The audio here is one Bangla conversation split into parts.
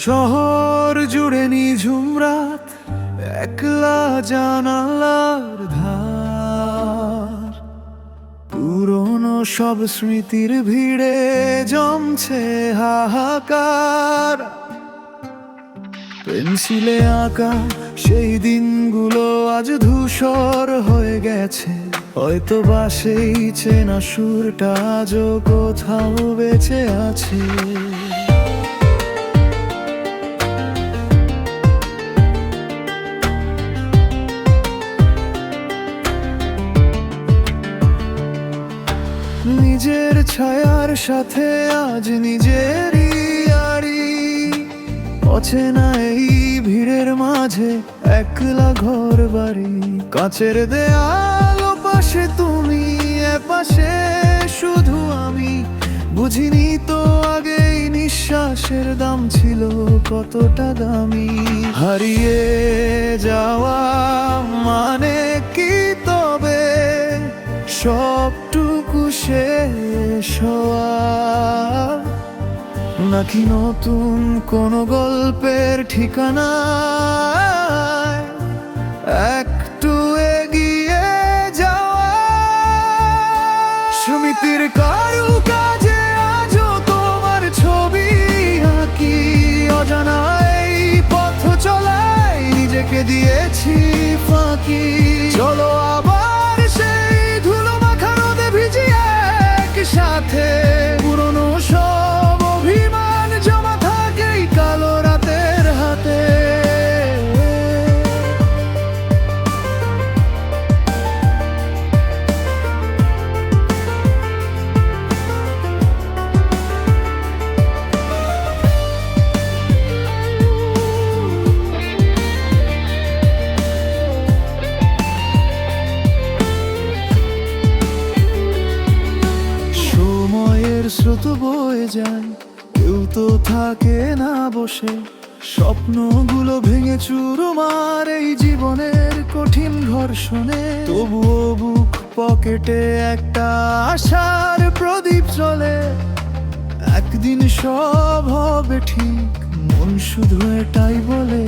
শহর জুড়ে নিঝুম রাত, একলা জানালার ধার। পুরনো সব স্মৃতির ভিড়ে জমছে হাহাকার। পেন্সিলে আঁকা সেই দিনগুলো আজ ধূসর হয়ে গেছে। হয়তো বা সেই চেনা সুরটা আজও কোথাও বেঁচে আছে। নিজের ছায়ার সাথে আজ নিজেরই আড়ি। অচেনা এই ভিড়ের মাঝে একলা ঘর বাড়ি। কাছের দেয়াল পাশে তুমি পাশে শুধু আমি। বুঝিনি তো আগেই নিঃশ্বাসের দাম ছিল কতটা দামি। হারিয়ে যাওয়া মানে কি তবে? সবটুকু শেষ নাকি নতুন কোন গল্পের ঠিকানা একটু এগিয়ে যাওয়া? সমিতির কারু কাজে আজও তোমার ছবি আঁকি। অজানা এই পথ চলায় নিজেকে দিয়েছি ফাঁকি। চলো আবার স্রোত বয়ে যায়, কেউ তো থাকে না বসে। স্বপ্নগুলো ভেঙে চুরমার এই জীবনের কঠিন ঘর্ষণে। তবুও বুক পকেটে একটা আশার প্রদীপ চলে একদিন সব হবে ঠিক, মন শুধু এটাই বলে।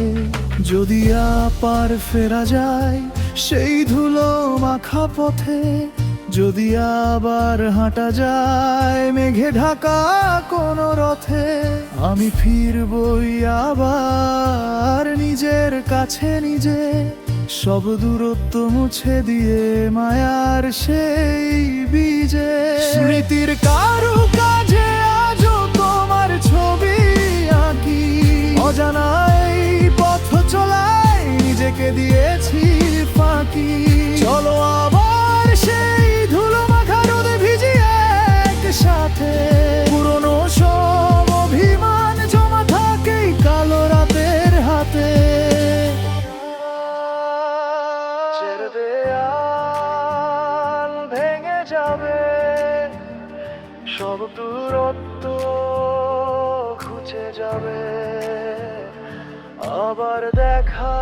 যদি আপার ফেরা যায়, সেই ধুলো মাখা পথে যদি আবার হাঁটা যায় মেঘে ঢাকা কোন রথে, আমি ফিরবই আবার নিজের কাছে নিজে। সব দূরত্ব মুছে দিয়ে মায়ার সেই বীজে। স্মৃতির কারু কাজে আজও তোমার ছবি আঁকি। অজানা এই পথ চলায় নিজেকে দিয়েছি একসাথে পুরনো সব অভিমান জমা থাকে কালো রাতের হাতে। ভেঙে যাবে। সব দূরত্ব ঘুচে যাবে। আবার দেখা